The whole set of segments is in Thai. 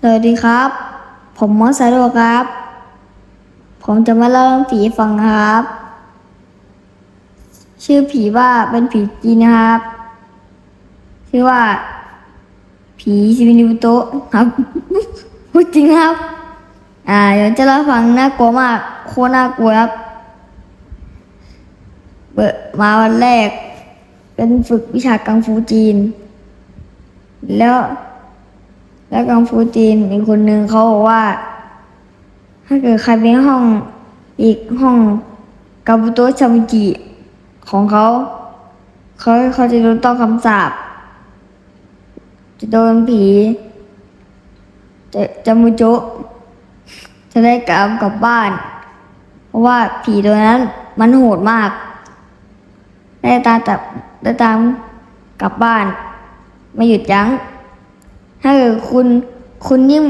สวัสดีครับ ผมมอสซาโดครับ ผมจะมาเล่าเรื่องผีฟังครับ ชื่อผีว่าเป็นผีจีนนะครับ ชื่อว่า ผีซิมินิวโตะครับพูดจริงครับ อ่า เดี๋ยวจะเล่าฟังน่ากลัวมาก โคตรน่ากลัวครับเปิดมาวันแรก เป็นฝึกวิชากังฟูจีน แล้ว แล้วกังฟูจีนอีกคนนึงเขาบอกว่า ถ้าเกิดใครไปห้องอีกห้องกาบุโตะชามิจิของเขาเขาเขาจะโดนต้องคำสาปจะโดนผีจะจะมุโจะจะได้กลับกลับบ้าน เพราะว่าผีตัวนั้น มันโหดมาก ได้ตามตับได้ตามกลับบ้าน ไม่หยุดยัง้ง ถ้าเกิดคุณคุณยิ่ง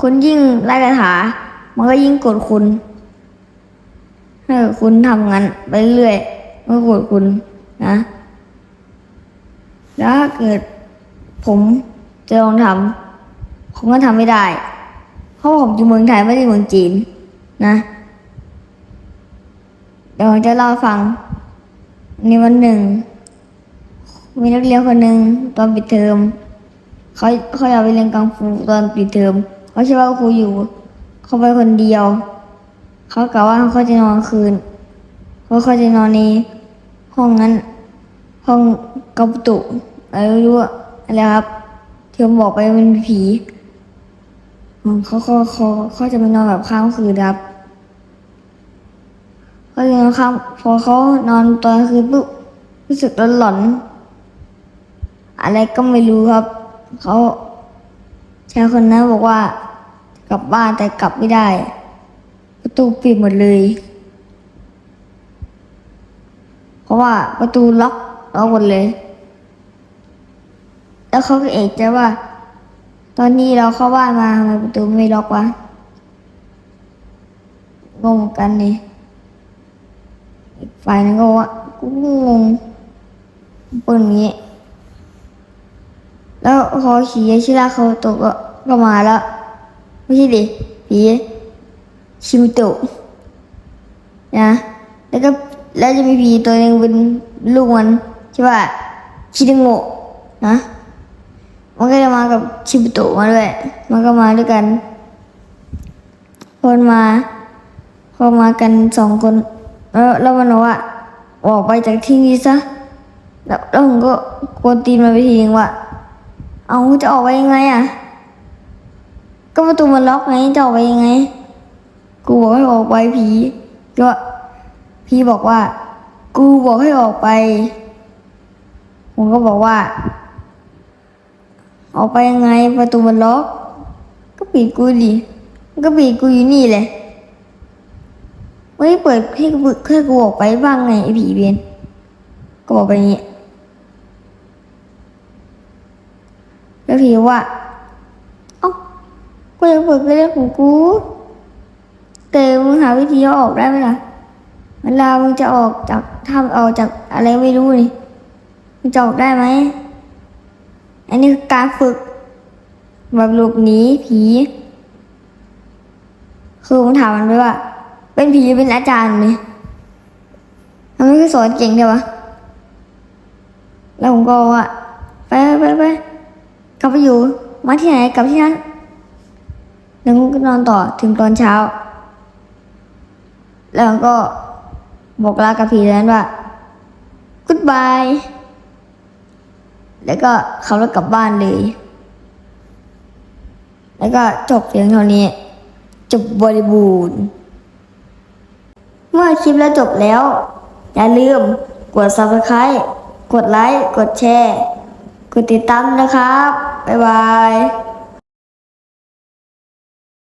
คุณยิ่งไล่คาถา มันก็ยิ่งกดคุณถ้าเกิดคุณทำงั้นไปเรื่อยมันก็กดคุณนะ แล้วถ้าเกิดผมจะลองทำผมก็ทำไม่ได้ เพราะผมอยู่เมืองไทยไม่ได้เมืองจีนนะเดี๋ยวจะเล่าฟัง ในวันหนึ่ง มีนักเรียนคนหนึ่งตอนปิดเทอม เขาเขาอยากไปเรียนกังฟูตอนปิดเทอมเขาคิดว่าครูอยู่ เขาไปคนเดียว เขากะว่าเขาจะนอนคืนเพราะเขาจะนอนในห้องนั้น ห้องกระตุอะไรไม่รู้อะอะไรครับที่ผมบอกไปมันเป็นผีเขาเขาเขาเขาจะไปนอนแบบข้ามคืนครับเขาจะนอนข้ามพอเขานอนตอนคืนปุ๊บรู้สึกหลอนๆอะไรก็ไม่รู้ครับ เขาชายคนนั้นบอกว่า กลับบ้านแต่กลับไม่ได้ ประตูปิดหมดเลย เพราะว่าประตูล็อกล็อกหมดเลย แล้วเขาก็เอกใจว่า ตอนนี้เราเข้าบ้านมาทำไมประตูไม่ล็อกวะงงกันนี่ฝ่ายนึงก็บอกว่ากูงงเป็นอย่างนี้ แล้วพอขี่ชิราเขาโตก็ก็มาแล้ว ไม่ใช่ดิผีชิมโตะนะแล้วก็แล้วจะมีผีตัวหนึ่งเป็นลูกมันชื่อว่าชิดงโงะนะมันก็จะมากับชิมโตะมาด้วยมันก็มาด้วยกัน คนมาพอมากันสองคนแล้วแล้วมันบอกว่าออกไปจากที่นี่ซะแล้วแล้วผมก็กวนตีนมันไปทีนึงว่า เอาจะออกไปยังไงอะ ก็ประตูมันล็อกไงจะออกไปยังไง กูบอกให้ออกไปผีก็พี่บอกว่า กูบอกให้ออกไป ผมก็บอกว่า ออกไปยังไงประตูมันล็อก ก็ปิดกูดิก็ปิดกูอยู่นี่แหละไม่เปิดให้กูให้กูออกไปบ้างไงไอ้ผีเบียนก็บอกไปอย่างนี้ แล้วพี่ว่าเอ้ากูจะเปิดก็เรื่องของกูแต่มึงหาวิธีเอออกได้ไหมล่ะเวลามึงจะออกจากถ้ำออกจากอะไรไม่รู้นี่มึงจะออกได้ไหมอันนี้คือการฝึกแบบหลบหนีผีคือผมถามมันไปว่า เป็นผีเป็นอาจารย์เนี่ยทำไมคือสอนเก่งเดียววะแล้วผมก็บอกว่า ไปไปไปไปาที่ไหนกลับที่นั้นแล้วก็นอนต่อถึงตอนเช้า แล้วก็บอกลากับผีนั้นว่า goodbye แล้วก็ขับรถกลับบ้านเลย แล้วก็จบเพียงเท่านี้ จบบริบูรณ์ เมื่อคลิปแล้วจบแล้ว อย่าลืมกด subscribe กดไลค์ กดแชร์ กดติดตามนะครับ บ๊ายบาย